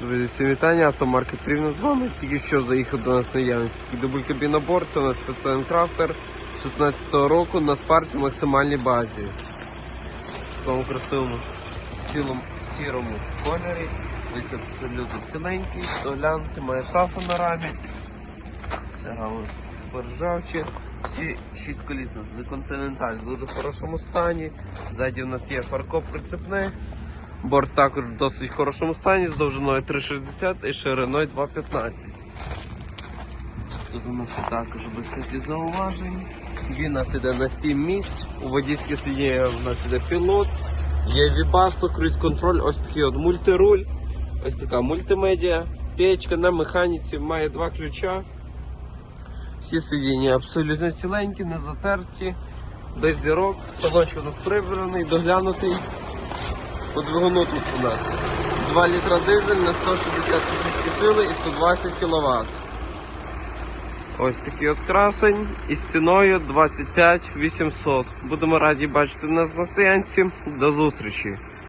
Друзі, всім вітання, автомаркет Рівно з вами. Тільки що заїхав до нас наявність такий дубль кабінобор. Це у нас ФЦН Крафтер 16-го року на спарсі максимальній базі. В такому красивому сілому, сірому кольорі. Ось абсолютно ціленький, доглянути, має шафу на рамі. Це гаус поржавчі. Всі шість коліс у нас The Continental в дуже хорошому стані. Ззаді у нас є фаркоп прицепний. Борт також в досить хорошому стані з довжиною 3,60 і шириною 2,15. Тут у нас також без всяких зауважень. Він у нас іде на 7 місць. У водійській сидінні у нас іде пілот. Є вібасто, круїз контроль, ось такий от мультируль, ось така мультимедіа, печка на механіці, має два ключа. Всі сидіння абсолютно ціленькі, не затерті, без дірок. Салончик у нас прибраний, доглянутий. По двигуну тут у нас 2 літра дизель на 160 кінської сили і 120 кВт. Ось такий от красень із ціною 25 800. Будемо раді бачити нас на стоянці. До зустрічі!